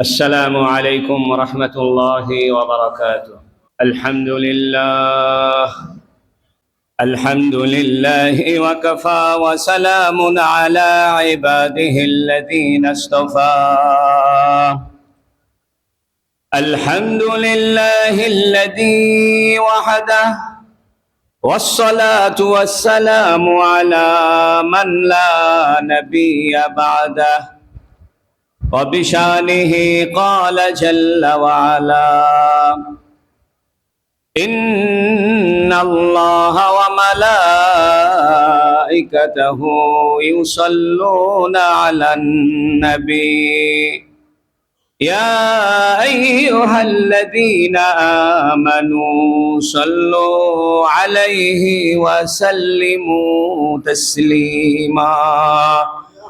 السلام عليكم ورحمة الله وبركاته. الحمد لله. الحمد لله وكفى وسلام على عباده الذين اصطفى. الحمد لله الذي وحده والصلاة والسلام على من لا نبي بعده. وبشانه قال جل وعلا إن الله وملائكته يصلون على النبي. يا أيها الذين آمنوا صلوا عليه وسلموا تسليما.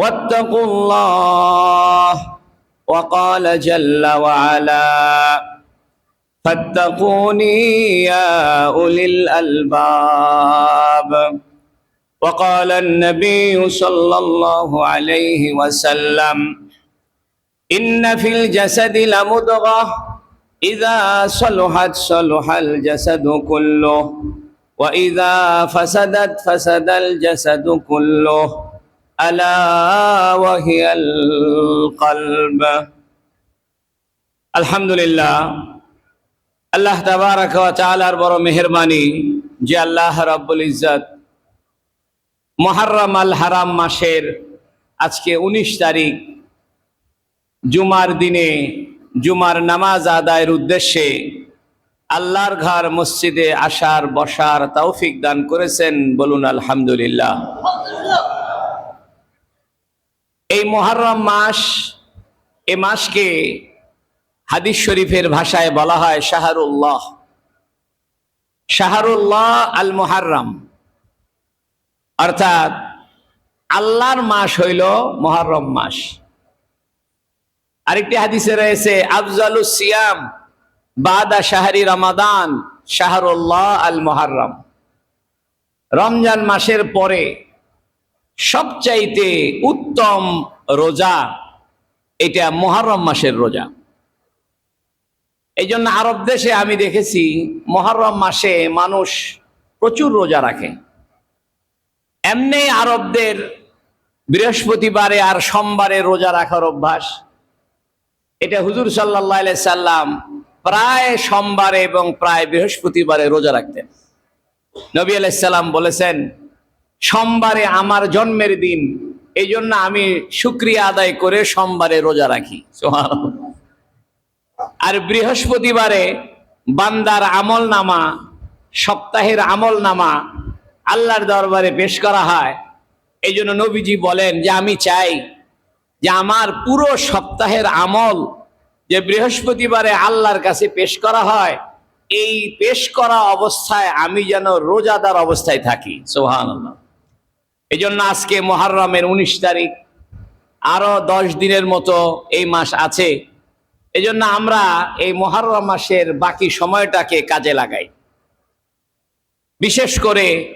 واتقوا الله وقال جل وعلا فاتقوني يا أولي الألباب. وقال النبي صلى الله عليه وسلم إن في الجسد لمضغة إذا صلحت صلح الجسد كله وإذا فسدت فسد الجسد كله. ألا وهي القلب الحمد لله আল্লাহ তাবারাক ওয়া তাআলার বড় মেহেরবানি যে আল্লাহ রাব্বুল ইজ্জত মুহররম আল হারাম মাসের আজকে ১৯ তারিখ জুমার দিনে জুমার নামাজ আদায়ের উদ্দেশ্যে আল্লাহর ঘর মসজিদে আসার বসার তৌফিক দান করেছেন বলুন আলহামদুলিল্লাহ এই মহরম মাস, এ মাসকে হাদিস শরীফের ভাষায় বলা হয় শাহরুল্লাহ। শাহরুল্লাহ আল মুহাররম অর্থাৎ আল্লাহর মাস হইল মহরম মাস। আরেকটি হাদিসে রয়েছে আফজালু সিয়াম বাদা শাহরি রমাদান, শাহরুল্লাহ আল মুহাররম রমজান মাসের পরে সবচাইতে উত্তম রোজা এটা মহরম মাসের রোজা। এই জন্য আরব দেশে আমি দেখেছি মহরম মাসে মানুষ প্রচুর রোজা রাখে। এমনি আরবদের বৃহস্পতিবারে আর সোমবারে রোজা রাখার অভ্যাস। এটা হুজুর সাল্লাহ সাল্লাম প্রায় সোমবারে এবং প্রায় বৃহস্পতিবারে রোজা রাখতেন। নবী আলাইসাল্লাম বলেছেন সোমবারে আমার জন্মের দিন। এই জন্য আমি শুক্রিয়া আদায় করে সোমবারে রোজা রাখি। আর বৃহস্পতিবারে বান্দার আমল নামা সপ্তাহের আমল নামা আল্লাহর দরবারে পেশ করা হয়। এই জন্য নবীজি বলেন যে, আমি চাই যে আমার পুরো সপ্তাহের আমল যে বৃহস্পতিবারে আল্লাহর কাছে পেশ করা হয়, এই পেশ করা অবস্থায় আমি যেন রোজাদার অবস্থায় থাকি। সোহান এই জন্য আজকে মহারমের উনিশ তারিখ। আরও দশ দিনের মতো এই মাস আছে। এই জন্য আমরা এই মহারম মাসের বাকি সময়টাকে কাজে লাগাই। বিশেষ করে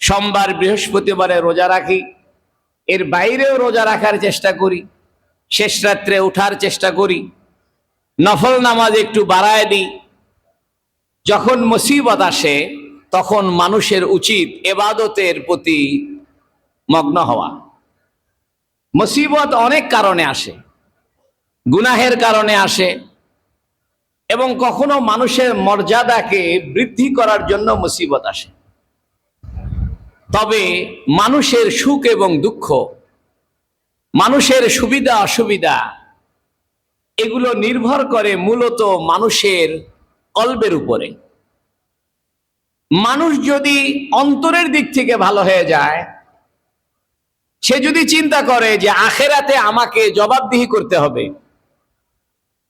সোমবার, বৃহস্পতিবারে রোজা রাখি। এর বাইরেও রোজা রাখার চেষ্টা করি। শেষ রাত্রে উঠার চেষ্টা করি। নফল নামাজ একটু বাড়ায় দিই। যখন মুসিবত আসে, তখন মানুষের উচিত এবাদতের প্রতি মগ্ন হওয়া। মুসিবত অনেক কারণে আসে, গুনাহের কারণে আসে, এবং কখনো মানুষের মর্যাদাকে বৃদ্ধি করার জন্য মুসিবত আসে। তবে মানুষের সুখ এবং দুঃখ, মানুষের সুবিধা, অসুবিধা, এগুলো নির্ভর করে মূলত মানুষের কল্পের উপরে। মানুষ যদি অন্তরের দিক থেকে ভালো হয়ে যায় সে যদি চিন্তা করে যে আখেরাতে আমাকে জবাবদিহি করতে হবে,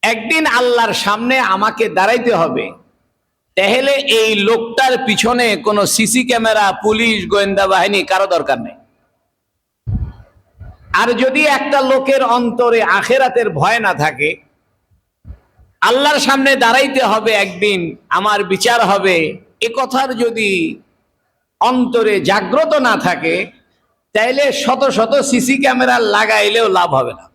একদিন আল্লাহর সামনে আমাকে দাঁড়াইতে হবে, তাহলে এই লোকটার পিছনে কোনো সিসি ক্যামেরা, পুলিশ, গোয়েন্দা বাহিনী কারও দরকার নেই। আর যদি একটা লোকের অন্তরে আখেরাতের ভয় না থাকে, আল্লাহর সামনে দাঁড়াইতে হবে একদিন, আমার বিচার হবে, এ কথার যদি অন্তরে জাগ্রত না থাকে তাইলে শত শত সিসি ক্যামেরা লাগাইলেও লাভ হবে না।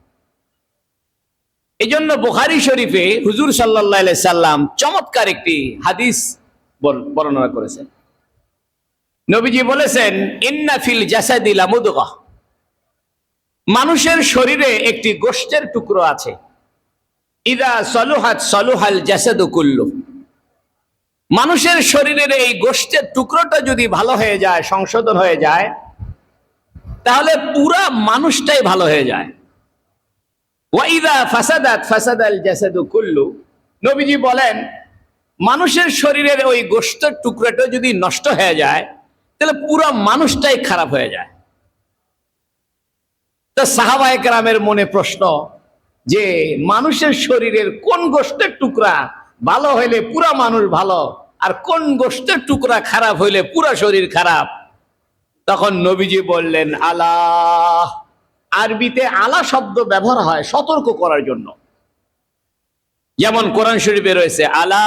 এই জন্য বুখারি শরীফে হুজুর সাল্লাহ সাল্লাম চমৎকার একটি হাদিস বর্ণনা করেছেন। নবীজি বলেছেন, ইন্না ফিল মুদগা মানুষের শরীরে একটি গোষ্ঠের টুকরো আছে। ইদা সলুহাত সলুহাল জাসাদু কুল্লু। মানুষের শরীরের এই গোষ্ঠের টুকরোটা যদি ভালো হয়ে যায়, সংশোধন হয়ে যায় তাহলে পুরা মানুষটাই ভালো হয়ে যায়। নবীজি বলেন, মানুষের শরীরের ওই গোষ্ঠের টুকরোটা যদি নষ্ট হয়ে যায়, তাহলে পুরো মানুষটাই খারাপ হয়ে যায়। তা সাহাবায়ে কেরামের মনে প্রশ্ন যে, মানুষের শরীরের কোন গোষ্ঠের টুকরা ভালো হইলে পুরা মানুষ ভালো, আর কোন গোষ্ঠের টুকরা খারাপ হইলে পুরা শরীর খারাপ? তখন নবীজি বললেন আলাহ আরবিতে আলা শব্দ ব্যবহার হয় সতর্ক করার জন্য। যেমন কোরআন শরীফে রয়েছে, আলা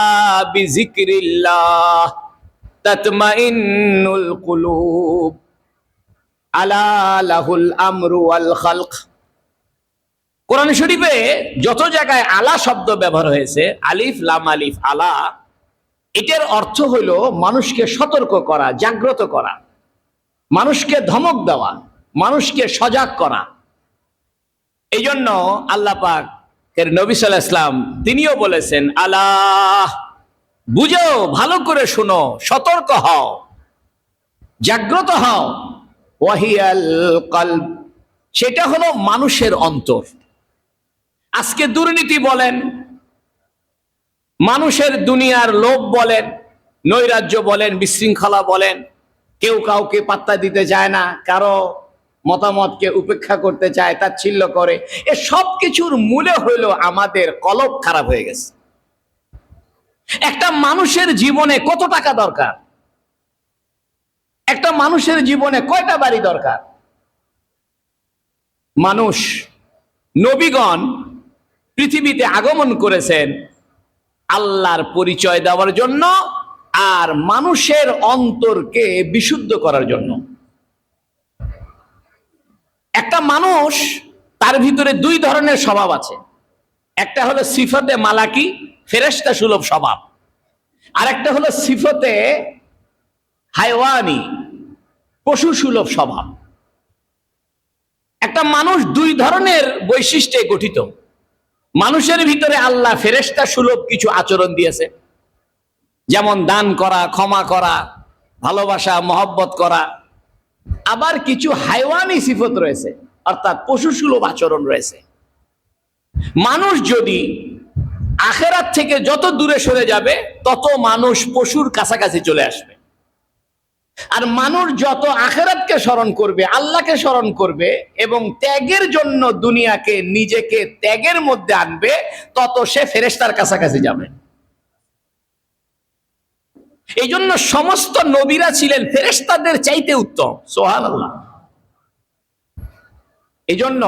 কোরআন শরীফে যত জায়গায় আলা শব্দ ব্যবহার হয়েছে, আলিফ, লাম, আলিফ, আলা, এটার অর্থ হলো মানুষকে সতর্ক করা, জাগ্রত করা। মানুষকে ধমক দেওয়া, মানুষকে সজাগ করা। এই জন্য আল্লাহ পাক এর নবী সাল্লাহ ইসলাম তিনিও বলেছেন, আল্লাহ, বুঝো, ভালো করে শোনো, সতর্ক হও, জাগ্রত হও। সেটা হলো মানুষের অন্তর। আজকে দুর্নীতি বলেন, মানুষের দুনিয়ার লোভ বলেন, নৈরাজ্য বলেন, বিশৃঙ্খলা বলেন কেউ কাউকে পাত্তা দিতে চায় না, কারও মতামতকে উপেক্ষা করতে চায় তাচ্ছিল্য করে। এ সব কিছুর মূলে হইল আমাদের কলব খারাপ হয়ে গেছে। একটা মানুষের জীবনে কত টাকা দরকার? একটা মানুষের জীবনে কয়টা বাড়ি দরকার? মানুষ, নবীগণ পৃথিবীতে আগমন করেছেন আল্লাহর পরিচয় দেওয়ার জন্য আর মানুষের অন্তরকে বিশুদ্ধ করার জন্য। একটা মানুষ, তার ভিতরে দুই ধরনের স্বভাব আছে। একটা হলো সিফতে মালাকি ফেরেস্তা সুলভ স্বভাব। আর একটা হলো সিফতে হাইওয়ানি, পশু সুলভ স্বভাব। একটা মানুষ দুই ধরনের বৈশিষ্ট্যে গঠিত। মানুষের ভিতরে আল্লাহ ফেরেস্তা সুলভ কিছু আচরণ দিয়েছে। যেমন দান করা, ক্ষমা করা, ভালোবাসা, মহব্বত করা। আবার কিছু হাইওয়ানি সিফত রয়েছে, অর্থাৎ পশু সুলভ আচরণ রয়েছে। মানুষ যদি আখেরাত থেকে যত দূরে সরে যাবে, তত মানুষ পশুর কাছাকাছি চলে আসবে। আর মানুষ যত আখেরাতকে স্মরণ করবে, আল্লাহকে স্মরণ করবে এবং ত্যাগের জন্য দুনিয়াকে নিজেকে ত্যাগের মধ্যে আনবে, তত সে ফেরেস্তার কাছাকাছি যাবে। এই জন্য সমস্ত নবীরা ছিলেন ফেরেস্তাদের চাইতে উত্তম। সোহান আল্লাহ এই জন্য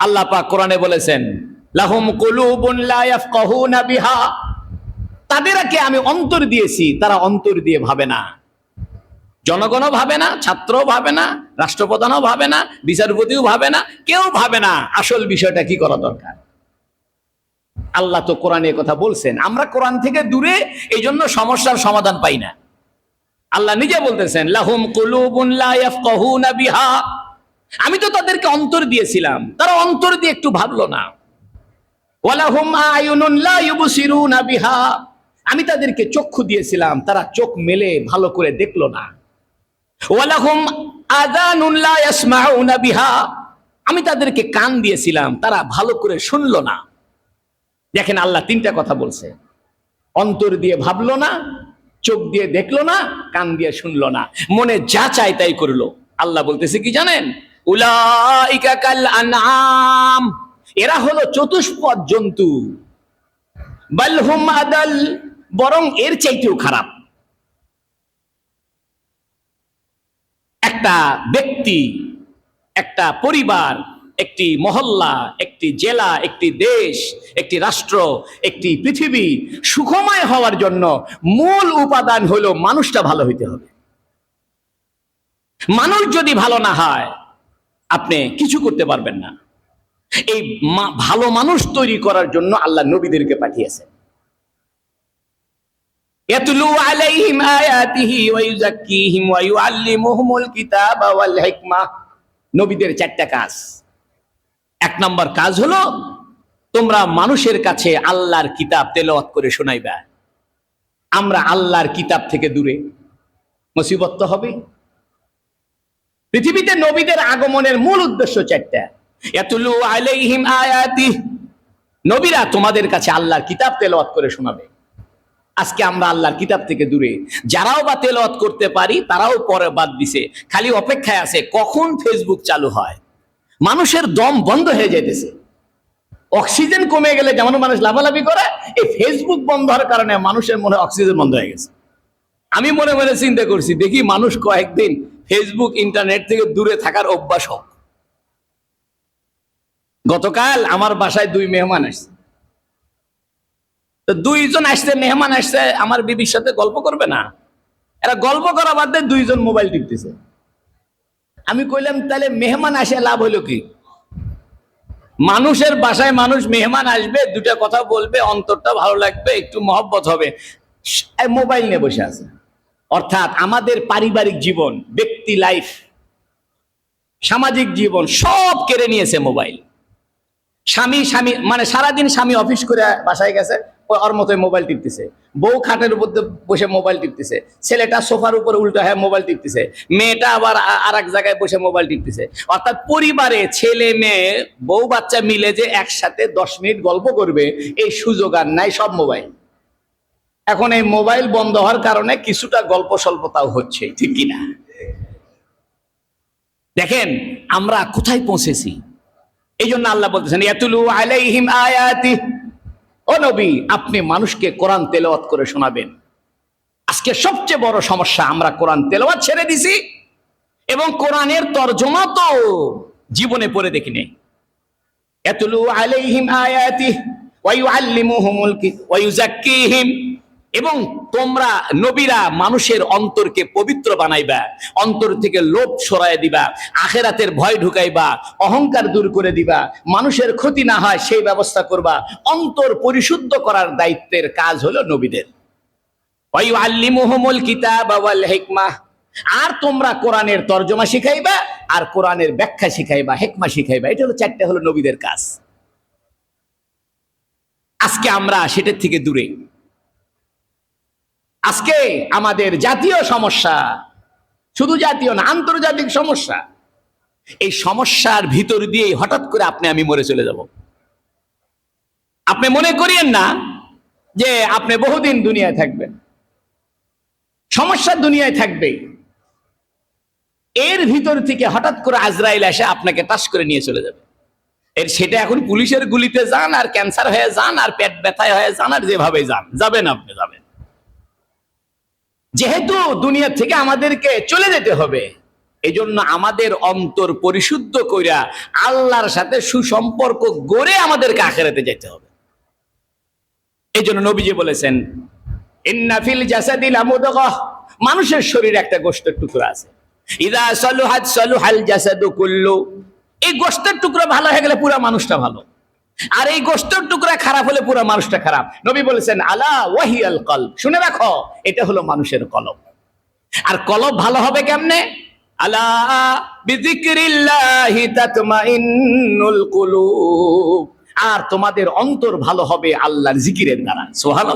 আল্লাহ পাক কোরআনে বলেছেন, লাহুম কুলুবুন লা ইয়াফকাহুনা বিহা। তাদেরকে আমি অন্তর দিয়েছি, তারা অন্তর দিয়ে ভাবে না। জনগণও ভাবে না, ছাত্রও ভাবে না, রাষ্ট্রপ্রধানও ভাবে না, বিচারপতিও ভাবে না, কেউ ভাবে না আসল বিষয়টা কি করা দরকার। আল্লাহ তো কোরআনে কথা বলছেন। আমরা কোরআন থেকে দূরে এই জন্য সমস্যার সমাধান পাই না। আল্লাহ নিজে বলতেছেন, লাহুম বিহা। আমি তো তাদেরকে অন্তর দিয়েছিলাম। তারা অন্তর দিয়ে একটু ভাবলো না। বিহা। আমি তাদেরকে চক্ষু দিয়েছিলাম। তারা চোখ মেলে ভালো করে দেখল না। বিহা। আমি তাদেরকে কান দিয়েছিলাম। তারা ভালো করে শুনলো না। দেখেন আল্লাহ তিনটা কথা বলছে। অন্তর দিয়ে ভাবলো না, চোখ দিয়ে দেখল না, কান দিয়ে শুনলো না। মনে যা চায় তাই করল। আল্লাহ বলতেছে কি জানেন? আনআম। এরা হলো চতুষ্পদ জন্তু। আদাল, বরং এর চাইতেও খারাপ। একটা ব্যক্তি, একটা পরিবার একটি মহল্লা, একটি জেলা, একটি দেশ, একটি রাষ্ট্র, একটি পৃথিবী সুখময় হওয়ার জন্য মূল উপাদান হলো মানুষটা ভালো হইতে হবে। মানুষ যদি ভালো না হয়, আপনি কিছু করতে পারবেন না। এই ভালো মানুষ তৈরি করার জন্য আল্লাহ নবীদেরকে হিকমাহ নবীদের চারটা কাজ। এক নম্বর কাজ হলো তোমরা মানুষের কাছে আল্লাহর কিতাব তেলাওয়াত করে শোনাইবা। আমরা আল্লাহর কিতাব থেকে দূরে। মুসিবত তো হবে পৃথিবীতে নবীদের আগমনের মূল উদ্দেশ্য চারটা। ইয়াতুলু আলাইহিম আয়াতি। নবীরা তোমাদের কাছে আল্লাহর কিতাব তেলাওয়াত করে শোনাবে। আজকে আমরা আল্লাহর কিতাব থেকে দূরে। যারাও বা তেলাওয়াত করতে পারি, তারাও পরে বাদ দিছে। খালি অপেক্ষায় আছে কখন ফেসবুক চালু হয়। মানুষের দম বন্ধ হয়ে যেতেছে অক্সিজেন কমে গেলে যেমন মানুষ লাফালাফি করে, এই ফেসবুক বন্ধ হওয়ার কারণে মানুষের মনে অক্সিজেন বন্ধ হয়ে গেছে। আমি মনে মনে চিন্তা করছি, দেখি মানুষ কয়েকদিন ফেসবুক ইন্টারনেট থেকে দূরে থাকার অভ্যাস হোক। গতকাল আমার বাসায় দুই মেহমান আসছে। দুইজন আসছে, মেহমান আসছে, আমার বিবির সাথে গল্প করবে না। এরা গল্প করা বাদ দুইজন মোবাইল টিপতেছে। আমি কইলাম তাহলে মেহমান আসে, লাভ হইল কি? মানুষের বাসায় মানুষ মেহমান আসবে দুটা কথা বলবে, অন্তরটা ভালো লাগবে, একটু মহব্বত হবে। মোবাইল নিয়ে বসে আছে। অর্থাৎ আমাদের পারিবারিক জীবন, ব্যক্তি লাইফ, সামাজিক জীবন, সব কেড়ে নিয়েছে মোবাইল। স্বামী স্বামী মানে সারাদিন স্বামী অফিস করে বাসায় গেছে। ওর মতোই মোবাইল টিপতেছে। বউ খাটের উপর বসে মোবাইল টিপতেছে। ছেলেটা সোফার উপরে উল্টো হয়ে মোবাইল টিপতেছে। মেয়েটা আবার আর এক জায়গায় বসে মোবাইল টিপতেছে। অর্থাৎ পরিবারে ছেলে মেয়ে, বউ বাচ্চা মিলে যে একসাথে দশ মিনিট গল্প করবে, এই সুযোগ আর নাই সব মোবাইল এখন এই মোবাইল বন্ধ হওয়ার কারণে কিছুটা গল্প স্বল্পতাও হচ্ছে, ঠিক কিনা দেখেন, আমরা কোথায় পৌঁছেছি? এই জন্য আল্লাহ বলতেছেন, ইয়াতুলু আলাইহিম আয়াতি ও নবী, আপনি মানুষকে কোরআন তেলাওয়াত করে শোনাবেন। আজকে সবচেয়ে বড় সমস্যা, আমরা কোরআন তেলাওয়াত ছেড়ে দিছি এবং কোরআনের তর্জমা তো জীবনে পড়ে দেখিনি ইয়াতুলু আলাইহিম আয়াতি ওয়া ইউআল্লিমুহুমুল কি- ওয়া ইউযাক্কিহিম এবং তোমরা নবীরা মানুষের অন্তরকে পবিত্র বানাইবা, অন্তর থেকে লোভ সরায় দিবা, আখেরাতের ভয় ঢুকাইবা, অহংকার দূর করে দিবা, মানুষের ক্ষতি না হয় সেই ব্যবস্থা করবা, অন্তর পরিশুদ্ধ করার দায়িত্বের কাজ হলো নবীদের। আর তোমরা কোরআনের তর্জমা শিখাইবা, আর কোরআনের ব্যাখ্যা শিখাইবা, হেকমা শিখাইবা, এটা হলো চারটে হলো নবীদের কাজ। আজকে আমরা সেটার থেকে দূরে। আজকে আমাদের জাতীয় সমস্যা। শুধু জাতীয় না, আন্তর্জাতিক সমস্যা। এই সমস্যার ভিতর দিয়ে হঠাৎ করে আপনি, আমি মরে চলে যাব। আপনি মনে করিয়েন না যে আপনি বহুদিন দুনিয়ায় থাকবেন। সমস্যা দুনিয়ায় থাকবে এর ভিতর থেকে হঠাৎ করে আজরাইল এসে আপনাকে টাস করে নিয়ে চলে যাবে। এর সেটা এখন পুলিশের গুলিতে যান, আর ক্যান্সার হয়ে যান, আর পেট ব্যথায় হয়ে যান, আর যেভাবে যান, যাবেন আপনি, যাবেন। যেহেতু দুনিয়া থেকে আমাদেরকে চলে যেতে হবে, এজন্য আমাদের অন্তর পরিশুদ্ধ কইরা আল্লাহর সাথে সুসম্পর্ক গড়ে আমাদেরকে আখেরাতে যেতে হবে। এই জন্য নবীজি বলেছেন ইন্নাফিল জাসাদিল আমুদগাহ মানুষের শরীরে একটা গোষ্ঠের টুকরো আছে। ইদা সলুহাত সলুহাল জাসাদু কুল্লু। এই গোষ্ঠের টুকরো ভালো হয়ে গেলে পুরো মানুষটা ভালো। আর এই গোষ্ঠের টুকরা খারাপ হলে পুরো মানুষটা খারাপ। নবী বলেছেন, আলা ওয়াহি আল কল শুনে রাখো, এটা হলো মানুষের কলব। আর কলব ভালো হবে কেমনে? আলা কুলুব। আর তোমাদের অন্তর ভালো হবে আল্লাহর জিকিরের দ্বারা। সোহান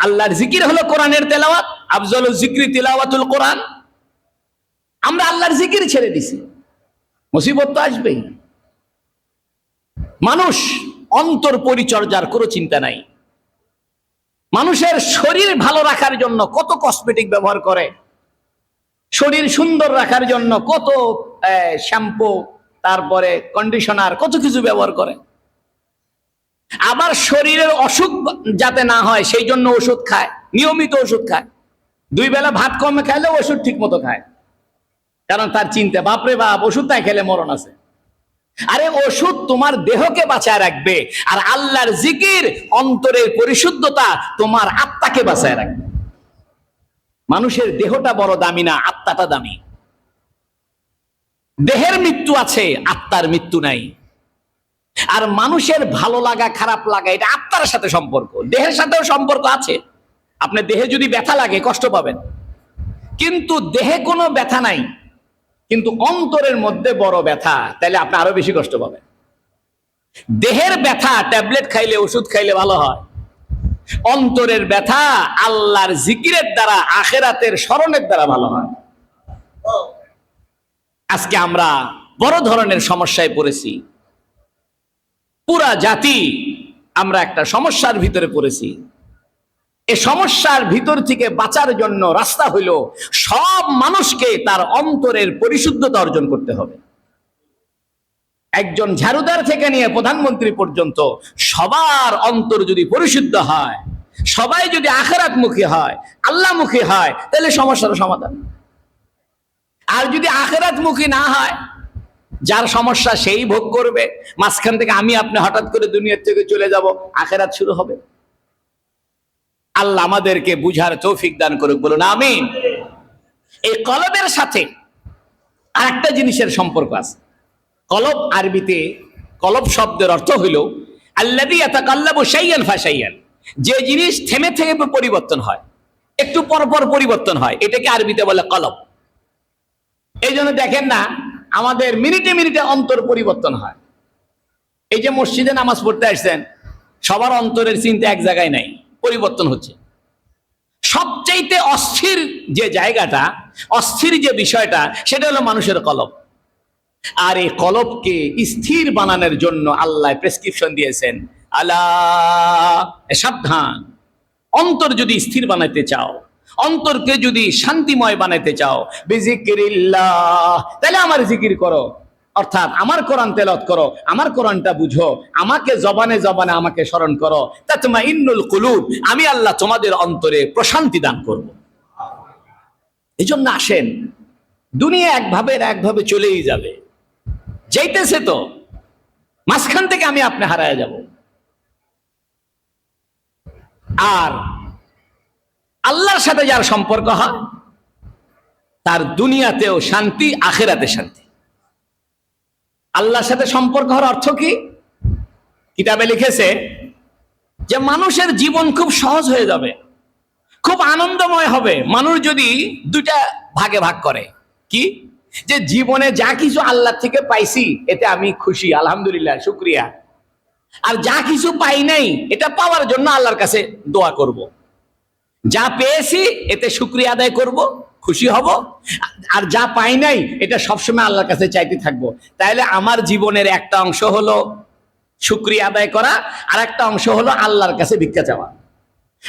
আল্লাহর জিকির হলো কোরআনের তেলাওয়াত আফজল জিক্রি তেলাওয়াতুল কোরআন। আমরা আল্লাহর জিকির ছেড়ে দিছি। মুসিবত তো আসবেই। মানুষ অন্তর পরিচর্যার কোনো চিন্তা নাই। মানুষের শরীর ভালো রাখার জন্য কত কসমেটিক ব্যবহার করে, শরীর সুন্দর রাখার জন্য কত শ্যাম্পু তারপরে কন্ডিশনার কত কিছু ব্যবহার করে। আবার শরীরের অসুখ যাতে না হয়, সেই জন্য ওষুধ খায়, নিয়মিত ওষুধ খায়। দুই বেলা ভাত কমে খাইলে ওষুধ ঠিক মতো খায়। কারণ তার চিন্তা, বাপরে বাপ, ওষুধ তাই খেলে মরণ আছে। আরে ওষুধ তোমার দেহকে বাঁচায় রাখবে। আর আল্লাহর জিকির, অন্তরের পরিশুদ্ধতা তোমার আত্মাকে বাঁচায় রাখবে। মানুষের দেহটা বড় দামি না, আত্মাটা দামি। দেহের মৃত্যু আছে, আত্মার মৃত্যু নাই। আর মানুষের ভালো লাগা, খারাপ লাগা, এটা আত্মার সাথে সম্পর্ক। দেহের সাথেও সম্পর্ক আছে। আপনার দেহে যদি ব্যথা লাগে, কষ্ট পাবেন। কিন্তু দেহে কোনো ব্যথা নাই। কিন্তু অন্তরের মধ্যে বড় ব্যথা তাহলে আপনি আরও বেশি কষ্ট পাবেন। দেহের ব্যথা, ট্যাবলেট খাইলে, ওষুধ খাইলে ভালো হয়। অন্তরের ব্যথা আল্লাহর জিকিরের দ্বারা, আখেরাতের স্মরণের দ্বারা ভালো হয়। আজকে আমরা বড় ধরনের সমস্যায় পড়েছি। পুরা জাতি আমরা একটা সমস্যার ভিতরে পড়েছি। এ সমস্যার ভিতর থেকে বাঁচার জন্য রাস্তা হইল, সব মানুষকে তার অন্তরের পরিশুদ্ধতা অর্জন করতে হবে। একজন ঝাড়ুদার থেকে নিয়ে প্রধানমন্ত্রী পর্যন্ত সবার অন্তর যদি পরিশুদ্ধ হয়, সবাই যদি আখেরাত মুখী হয় আল্লাহ মুখী হয়, তাহলে সমস্যার সমাধান। আর যদি আখেরাত মুখী না হয়, যার সমস্যা সেই ভোগ করবে, মাঝখান থেকে আমি আপনি হঠাৎ করে দুনিয়ার থেকে চলে যাব, আখেরাত শুরু হবে। আল্লাহ আমাদেরকে বুঝার তৌফিক দান করুক, বলুন আমিন। এই কলবের সাথে আরেকটা জিনিসের সম্পর্ক আছে। কলব আরবিতে কলব শব্দের অর্থ হইল আল্লাদি যে জিনিস থেমে থেকে পরিবর্তন হয়, একটু পর পর পরিবর্তন হয়, এটাকে আরবিতে বলে কলব। এই জন্য দেখেন না, আমাদের মিনিটে মিনিটে অন্তর পরিবর্তন হয়। এই যে মসজিদে নামাজ পড়তে আসছেন, সবার অন্তরের চিন্তা এক জায়গায় নাই। পরিবর্তন হচ্ছে। সবচাইতে অস্থির যে জায়গাটা, অস্থির যে বিষয়টা, সেটা হলো মানুষের কলব। আর এই কলবকে স্থির বানানোর জন্য আল্লাহ প্রেসক্রিপশন দিয়েছেন আল্লাহ সাবধান। অন্তর যদি স্থির বানাইতে চাও, অন্তরকে যদি শান্তিময় বানাইতে চাও, বিজিকিরিল্লাহ, তাহলে আমার জিকির করো। অর্থাৎ আমার কোরআন তেলত করো, আমার কোরআনটা বুঝো, আমাকে জবানে জবানে আমাকে স্মরণ করো। তা তোমার ইন্নুল কুলুব, আমি আল্লাহ তোমাদের অন্তরে প্রশান্তি দান করব। এই জন্য আসেন, দুনিয়া একভাবে একভাবে চলেই যাবে। যাইতেছে তো, মাঝখান থেকে আমি আপনি হারায় যাব। আর আল্লাহর সাথে যার সম্পর্ক হয়, তার দুনিয়াতেও শান্তি, আখেরাতে শান্তি। আল্লাহর সাথে সম্পর্ক হওয়ার অর্থ কি? কিতাবে লিখেছে যে মানুষের জীবন খুব সহজ হয়ে যাবে, খুব আনন্দময় হবে। মানুষ যদি দুইটা ভাগে ভাগ করে, কি? যে জীবনে যা কিছু আল্লাহ থেকে পাইছি, এতে আমি খুশি, আলহামদুলিল্লাহ, শুক্রিয়া। আর যা কিছু পাই নাই, এটা পাওয়ার জন্য আল্লাহর কাছে দোয়া করব। যা পেয়েছি, এতে শুক্রিয়া আদায় করব। খুশি হব? আর যা পাই নাই, এটা সবসময় আল্লাহর কাছে চাইতে থাকব। তাহলে আমার জীবনের একটা অংশ হলো শুক্রিয়া আদায় করা, আর একটা অংশ হলো আল্লাহর কাছে ভিক্ষা চাওয়া।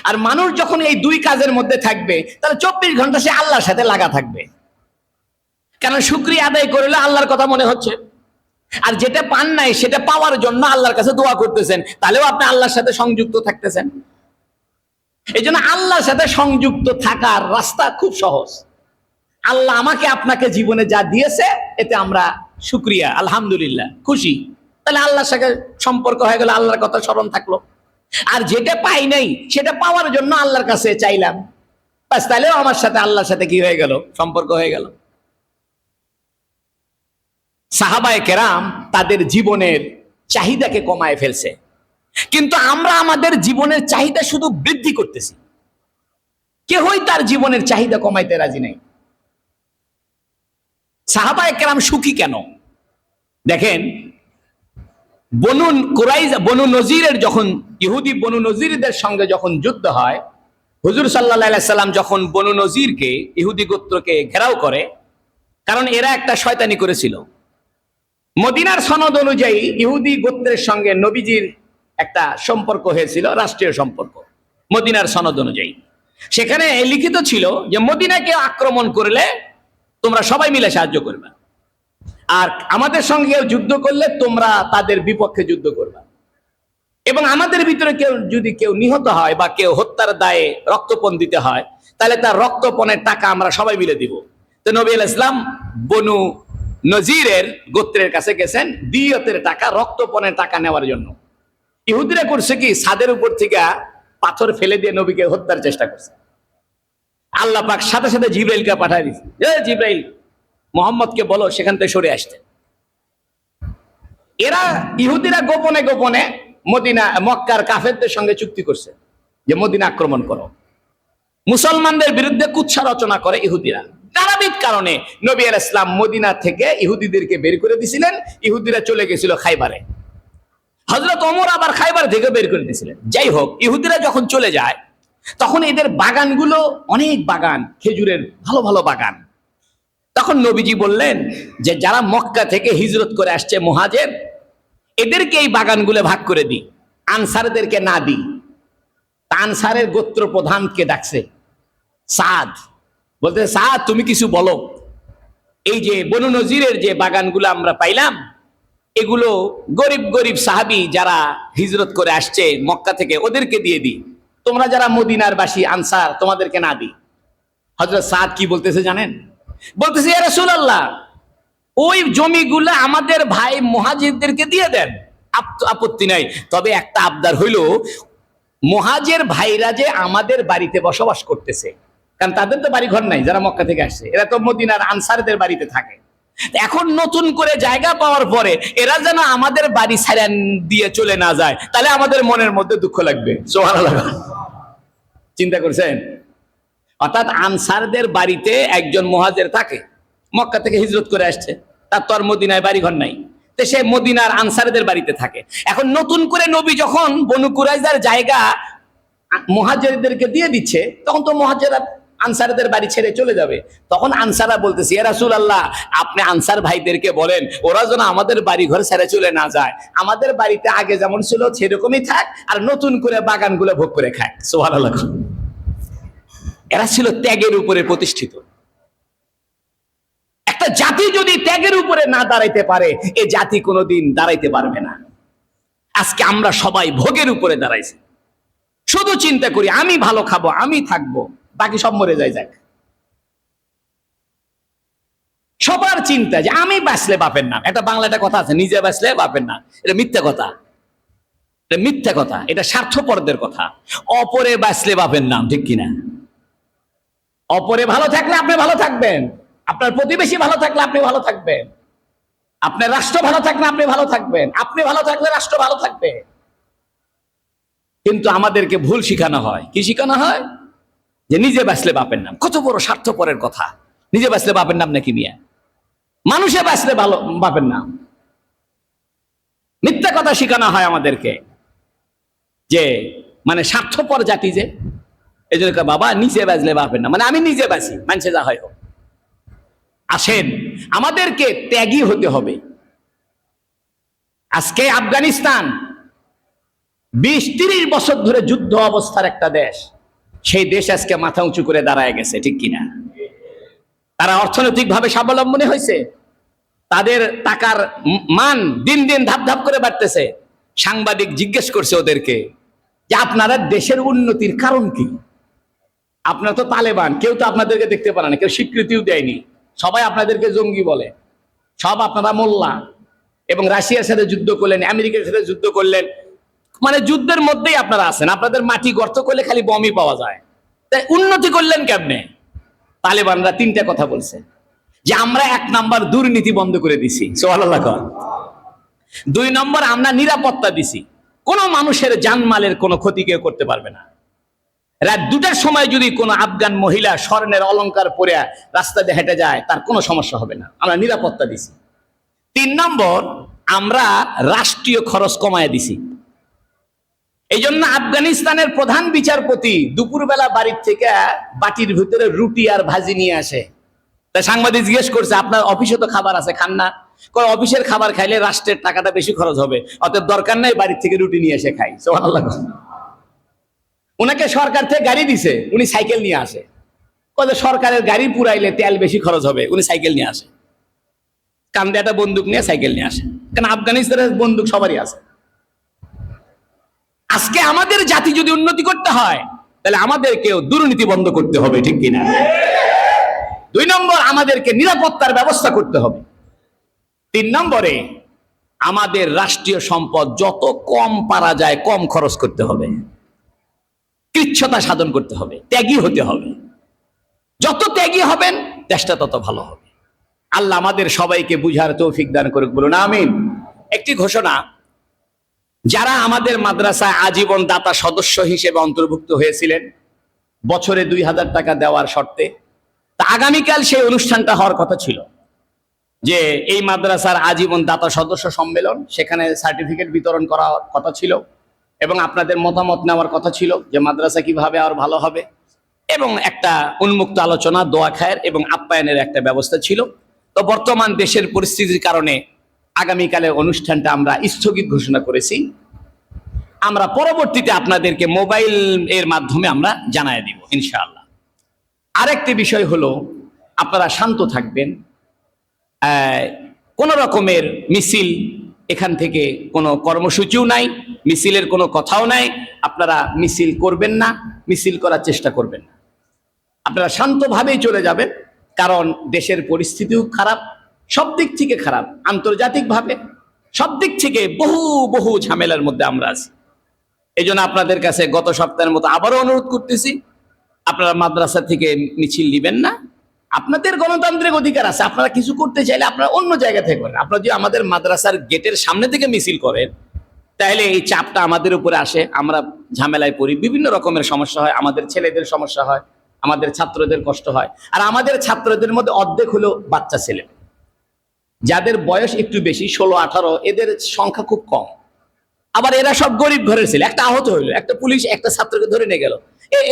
আর মানুষ যখন এই দুই কাজের মধ্যে থাকবে, তাহলে চব্বিশ ঘণ্টা সে আল্লাহর সাথে লাগা থাকবে। কারণ শুক্রিয়া আদায় করলে আল্লাহর কথা মনে হচ্ছে? আর যেটা পান নাই, সেটা পাওয়ার জন্য আল্লাহর কাছে দোয়া করতেছেন। তাহলেও আপনি আল্লাহর সাথে সংযুক্ত থাকতেছেন। এই জন্য আল্লাহর সাথে সংযুক্ত থাকার রাস্তা খুব সহজ। আল্লাহ আমাকে আপনাকে জীবনে যা দিয়েছে, এতে আমরা শুক্রিয়া, আলহামদুলিল্লাহ, খুশি। তাহলে আল্লাহর সাথে সম্পর্ক হয়ে গেল, আল্লাহর কথা স্মরণ থাকল। আর যেটা পাই নাই, সেটা পাওয়ার জন্য আল্লাহর কাছে চাইলাম। তাহলেও আমার সাথে, আল্লাহর সাথে কি হয়ে গেল? সম্পর্ক হয়ে গেল। সাহাবায় কেরাম তাদের জীবনের চাহিদাকে কমায় ফেলছে। কিন্তু আমরা আমাদের জীবনের চাহিদা শুধু বৃদ্ধি করতেছি। কেহই তার জীবনের চাহিদা কমাইতে রাজি নেই। সাহাবায় কেরাম সুখী কেন? দেখেন, বনু কুরাইজা বনু নজিরের যখন, ইহুদি বনু নজিরদের সঙ্গে যখন যুদ্ধ হয়, হুজুর সাল্লাহ সাল্লাম যখন বনু নজিরকে, ইহুদি গোত্রকে ঘেরাও করে, কারণ এরা একটা শয়তানি করেছিল। মদিনার সনদ অনুযায়ী ইহুদি গোত্রের সঙ্গে নবীজির একটা সম্পর্ক হয়েছিল, রাষ্ট্রীয় সম্পর্ক, মদিনার সনদ অনুযায়ী। সেখানে লিখিত ছিল যে মদিনাকে আক্রমণ করলে তোমরা সবাই মিলে সাহায্য করবে। আর আমাদের সঙ্গে কেউ যুদ্ধ করলে তোমরা তাদের বিপক্ষে যুদ্ধ করবে। এবং আমাদের ভিতরে কেউ যদি কেউ নিহত হয় বা কেউ হত্যার দায়ে রক্তপণ দিতে হয়, তাহলে তার রক্তপণের টাকা আমরা সবাই মিলে দিব। তো নবী আল ইসলাম বনু নজিরের গোত্রের কাছে গেছেন দিয়তের টাকা, রক্তপণের টাকা নেওয়ার জন্য। ইহুদিরা করছে কি, ছাদের উপর থেকে পাথর ফেলে দিয়ে নবীকে হত্যার চেষ্টা করছে। আল্লাহ পাক সাথে সাথে জিব্রাইলকে পাঠায় দিচ্ছে এ জিব্রাইল, মোহাম্মদকে বলো, সেখান থেকে সরে আসতে। এরা ইহুদিরা গোপনে গোপনে মদিনা, মক্কার কাফেরদের সঙ্গে চুক্তি করছে যে মদিনা আক্রমণ করো। মুসলমানদের বিরুদ্ধে কুৎসা রচনা করে ইহুদিরা। নানাবিধ কারণে নবী আল ইসলাম মদিনা থেকে ইহুদিদেরকে বের করে দিছিলেন, ইহুদিরা চলে গেছিল খাইবারে। হজরত ওমর আবার খাইবার থেকে বের করে দিয়েছিলেন যাই হোক, ইহুদিরা যখন চলে যায় তখন এদের বাগানগুলো অনেক বাগান, খেজুরের ভালো ভালো বাগান। তখন নবীজি বললেন যে, যারা মক্কা থেকে হিজরত করে আসছে মহাজের, এদেরকে এই বাগানগুলো ভাগ করে দিই, আনসারদেরকে না দিই। আনসারের গোত্র প্রধানকে ডাকছে, সাদ। বলতে, সাদ, তুমি কিছু বলো। এই যে বনু নজিরের যে বাগানগুলো আমরা পাইলাম, এগুলো গরিব গরিব সাহাবি যারা হিজরত করে আসছে মক্কা থেকে, ওদেরকে দিয়ে দিই। তোমরা যারা মদিনার বাসী, আনসার, তোমাদেরকে না দিই হজরত সাদ কি বলতেছে জানেন? বলতেছে, ইয়া রাসূলুল্লাহ, ওই জমিগুলো আমাদের ভাই মহাজিরদেরকে দিয়ে দেন। আপত্তি নাই। তবে একটা আবদার হইল, মহাজের ভাইরা যে আমাদের বাড়িতে বসবাস করতেছে, কারণ তাদের তো বাড়ি ঘর নাই যারা মক্কা থেকে আসছে। এরা তো মদিনার আনসারদের বাড়িতে থাকে। এখন নতুন করে জায়গা পাওয়ার পরে এরা যেন আমাদের বাড়ি ছাড়ান দিয়ে চলে না যায়, তাহলে আমাদের মনের মধ্যে দুঃখ লাগবে। সুবহানাল্লাহ। চিন্তা করছেন? অর্থাৎ আনসারদের বাড়িতে একজন মহাজের থাকে, মক্কা থেকে হিজরত করে আসছে, তার তো আর মদিনায় বাড়িঘর নাই। তো সে মদিনার আনসারদের বাড়িতে থাকে। এখন নতুন করে নবী যখন বনু কুরাইজার জায়গা মুহাজিরদেরকে দিয়ে দিচ্ছে, তখন তো মহাজেরা আনসারদের বাড়ি ছেড়ে চলে যাবে। তখন আনসাররা বলতেছে, ইয়া রাসূল আল্লাহ আপনি আনসার ভাইদেরকে বলেন, ওরা যেন আমাদের বাড়ি ঘর ছেড়ে চলে না যায়। আমাদের বাড়িতে আগে যেমন ছিল, সেরকমই থাক, আর নতুন করে বাগানগুলো ভোগ করে খায় সুবহানাল্লাহ। এরা ছিল ত্যাগের উপরে প্রতিষ্ঠিত। একটা জাতি যদি ত্যাগের উপরে না দাঁড়াইতে পারে, এ জাতি কোনোদিন দাঁড়াইতে পারবে না। আজকে আমরা সবাই ভোগের উপরে দাঁড়াইছি। শুধু চিন্তা করি, আমি ভালো খাব, আমি থাকব, বাকি সব মরে যায় যাক। সবার চিন্তা যে আমি বাঁচলে বাপের নাম। একটা বাংলা একটা কথা আছে, নিজে বাঁচলে বাপের নাম। এটা মিথ্যা কথা। এটা মিথ্যা কথা, এটা স্বার্থপরদের কথা। অপরে বাঁচলে বাপের নাম, ঠিক কিনা? অপরে ভালো থাকলে আপনি ভালো থাকবেন। আপনার প্রতিবেশী ভালো থাকলে আপনি ভালো থাকবেন। আপনার রাষ্ট্র ভালো থাকলে আপনি ভালো থাকবেন। আপনি ভালো থাকলে রাষ্ট্র ভালো থাকবে। কিন্তু আমাদেরকে ভুল শিখানো হয়। কি শিখানো হয়? যে নিজে বাঁচলে বাপের নাম। কত বড় স্বার্থপরের কথা। নিজে বাঁচলে বাপের নাম নাকি মিয়া? মানুষে বাঁচলে ভালো, বাপের নাম। মিথ্যা কথা শিখানো হয় আমাদেরকে। যে মানে স্বার্থপর জাতি যে। এই জন্য বাবা, নিজে বাজলে বাপের না মানে আমি নিজে বাঁচি মানুষে যা হয়। আসেন, আমাদেরকে ত্যাগী হতে হবে। আজকে আফগানিস্তান, বিশ তিরিশ বছর ধরে যুদ্ধ অবস্থার একটা দেশ। সেই দেশ আজকে মাথা উঁচু করে দাঁড়ায় গেছে, ঠিক কিনা? তারা অর্থনৈতিকভাবে স্বাবলম্বনী হয়েছে। তাদের টাকার মান দিন দিন ধাপ ধাপ করে বাড়তেছে। সাংবাদিক জিজ্ঞেস করছে ওদেরকে যে আপনারা দেশের উন্নতির কারণ কি? আপনার তো তালেবান, কেউ তো আপনাদেরকে দেখতে পারে না, কেউ স্বীকৃতিও দেয়নি। সবাই আপনাদেরকে জঙ্গি বলে। সব আপনারা মোল্লা। এবং রাশিয়ার সাথে যুদ্ধ করলেন, আমেরিকার সাথে যুদ্ধ করলেন। মানে যুদ্ধের মধ্যেই আপনারা আছেন, আপনাদের মাটি গর্ত করলে খালি বমই পাওয়া যায়। তাই উন্নতি করলেন কেমনে? তালেবানরা তিনটা কথা বলছে, যে আমরা এক নাম্বার দুর্নীতি বন্ধ করে দিছি। সোহাল্লাহ দুই নম্বর, আমরা নিরাপত্তা দিছি। কোনো মানুষের জানমালের কোনো ক্ষতি কেউ করতে পারবে না। রাত দুটার সময় যদি কোনো আফগান মহিলা স্বর্ণের অলংকার পরে রাস্তা দিয়ে হেঁটে যায়, তার কোনো সমস্যা হবে না। আমরা নিরাপত্তা দিছি। তিন নম্বর, আমরা রাষ্ট্রীয় খরচ কমায় দিছি। এই জন্য আফগানিস্তানের প্রধান বিচারপতি দুপুরবেলা বাড়ির থেকে বাটির ভিতরে রুটি আর ভাজি নিয়ে আসে। তা সাংবাদিক জিজ্ঞেস করছে, আপনার অফিসে তো খাবার আছে, খান না? অফিসের খাবার খাইলে রাষ্ট্রের টাকাটা বেশি খরচ হবে, অতএব দরকার নাই বাড়ির থেকে রুটি নিয়ে এসে খাই। সুবহানাল্লাহ। ওনাকে সরকার থেকে গাড়ি দিছে, উনি সাইকেল নিয়ে আসে। যে সরকারের গাড়ি পুরাইলে তেল বেশি খরচ হবে। উনি সাইকেল নিয়ে আসে। কান্দে একটা বন্দুক নিয়ে সাইকেল নিয়ে আসে। কারণ আফগানিস্তানের বন্দুক সবারই আছে। আজকে আমাদের জাতি যদি উন্নতি করতে হয়, তাহলে আমাদেরকেও দুর্নীতি বন্ধ করতে হবে, ঠিক কিনা? দুই নম্বর, আমাদেরকে নিরাপত্তার ব্যবস্থা করতে হবে। তিন নম্বরে, আমাদের রাষ্ট্রীয় সম্পদ যত কম পারা যায়, কম খরচ করতে হবে। কৃচ্ছতা সাধন করতে হবে, ত্যাগী হতে হবে। যত ত্যাগী হবেন, দেশটা তত ভালো হবে। আল্লাহ আমাদের সবাইকে বুঝার তৌফিক দান করুক, বলুন আমিন। একটি ঘোষণা, যারা আমাদের মাদ্রাসায় আজীবন দাতা সদস্য হিসেবে অন্তর্ভুক্ত হয়েছিলেন, বছরে দুই হাজার টাকা দেওয়ার শর্তে, তা আগামীকাল সেই অনুষ্ঠানটা হওয়ার কথা ছিল যে এই মাদ্রাসার আজীবন দাতা সদস্য সম্মেলন, সেখানে সার্টিফিকেট বিতরণ করা কথা ছিল। এবং আপনাদের মতামত নেওয়ার কথা ছিল যে মাদ্রাসা কীভাবে আর ভালো হবে। এবং একটা উন্মুক্ত আলোচনা, দোয়া খায়ের এবং আপ্যায়নের একটা ব্যবস্থা ছিল। তো বর্তমান দেশের পরিস্থিতির কারণে আগামীকালের অনুষ্ঠানটা আমরা স্থগিত ঘোষণা করেছি। আমরা পরবর্তীতে আপনাদেরকে মোবাইল এর মাধ্যমে আমরা জানায় দিব, ইনশাআল্লাহ। আরেকটি বিষয় হলো, আপনারা শান্ত থাকবেন। কোনো রকমের মিছিল এখান থেকে কোনো কর্মসূচিও নাই, মিছিলের কোনো কথাও নাই, আপনারা মিছিল করবেন না, মিছিল করার চেষ্টা করবেন না। আপনারা শান্তভাবেই চলে যাবেন, কারণ দেশের পরিস্থিতিও খারাপ, সব দিক থেকে খারাপ, আন্তর্জাতিকভাবে সব দিক থেকে বহু বহু ঝামেলার মধ্যে আমরা আছি। এই আপনাদের কাছে গত সপ্তাহের মতো আবারও অনুরোধ করতেছি, আপনারা মাদ্রাসা থেকে মিছিল নেবেন না আপনাদের গণতান্ত্রিক অধিকার আছে, আপনারা কিছু করতে চাইলে আপনারা অন্য জায়গা থেকে করেন। আপনারা যদি আমাদের মাদ্রাসার গেটের সামনে থেকে মিছিল করেন, তাহলে এই চাপটা আমাদের উপরে আসে। আমরা ঝামেলায় পড়ি, বিভিন্ন রকমের সমস্যা হয়, আমাদের ছেলেদের সমস্যা হয়, আমাদের ছাত্রদের কষ্ট হয়, আর আমাদের ছাত্রদের মধ্যে অর্ধেক হলো বাচ্চা ছেলে। যাদের বয়স একটু বেশি, ষোলো, আঠারো, এদের সংখ্যা খুব কম। আবার এরা সব গরিব ঘরের ছেলে, একটা আহত হইল একটা পুলিশ, একটা ছাত্রকে ধরে নিয়ে গেল।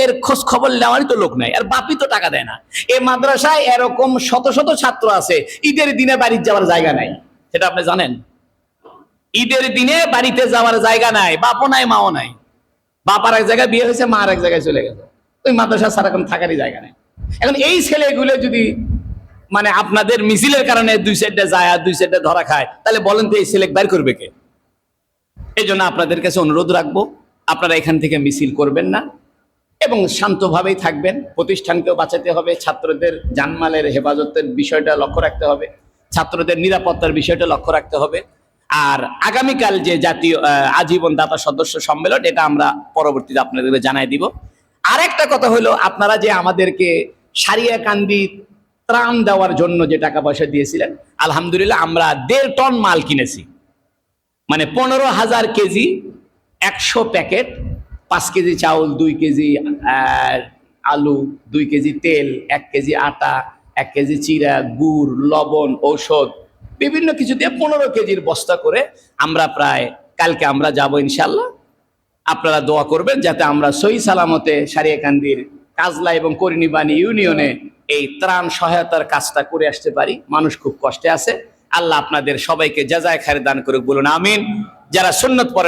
এর খোঁজ খবর নেওয়ারই তো লোক নাই, আর বাপি তো টাকা দেয় না। এ মাদ্রাসায় এরকম শত শত ছাত্র আছে, ঈদের দিনে বাড়ির যাওয়ার জায়গা নাই, সেটা আপনি জানেন? ঈদের দিনে বাড়িতে যাওয়ার জায়গা নাই, বাপও নাই, মাও নাই। বাপ আর এক জায়গায় বিয়ে হয়েছে, মা আর এক জায়গায় চলে গেছে ওই মাদ্রাসা সারাক্ষণ থাকারই জায়গা নেই। এখন এই ছেলেগুলো যদি মানে আপনাদের মিছিলের কারণে দুই সাইডে যায় আর দুই সাইডে ধরা খায়, তাহলে বলেন তো এই ছেলে বের করবে কে? এই জন্য আপনাদের কাছে অনুরোধ রাখব, আপনারা এখান থেকে মিছিল করবেন না। এবং শান্তভাবেই থাকবেন। প্রতিষ্ঠানকেও বাঁচাতে হবে। ছাত্রদের জানমালের হেফাজতের বিষয়টা লক্ষ্য রাখতে হবে। ছাত্রদের নিরাপত্তার বিষয়টা লক্ষ্য রাখতে হবে। আর আগামীকাল যে জাতীয় আজীবন দাতা সদস্য সম্মেলন, এটা আমরা পরবর্তীতে আপনাদের জানাই দিব। আর একটা কথা হলো, আপনারা যে আমাদেরকে সারিয়া কান্দি ত্রাণ দেওয়ার জন্য যে টাকা পয়সা দিয়েছিলেন, আলহামদুলিল্লাহ আমরা দেড় টন মাল কিনেছি। মানে পনেরো হাজার কেজি একশো প্যাকেট পাঁচ কেজি চাউল, দুই কেজি আলু, দুই কেজি তেল, এক কেজি আটা, এক কেজি চিরা গুড়, লবণ, ঔষধ, বিভিন্ন কিছু দিয়ে পনেরো কেজির বস্তা করে আমরা প্রায়, কালকে আমরা যাব ইনশাল্লাহ আপনারা দোয়া করবেন যাতে আমরা সই সালামতে সারিয়াকান্দির কাজলা এবং করিনিবানি ইউনিয়নে এই ত্রাণ সহায়তার কাজটা করে আসতে পারি। মানুষ খুব কষ্টে আছে। আল্লাহ আপনাদের সবাইকে যাজায় খায়ের দান করুক, বলুন আমিন। যারা সুন্নত পরে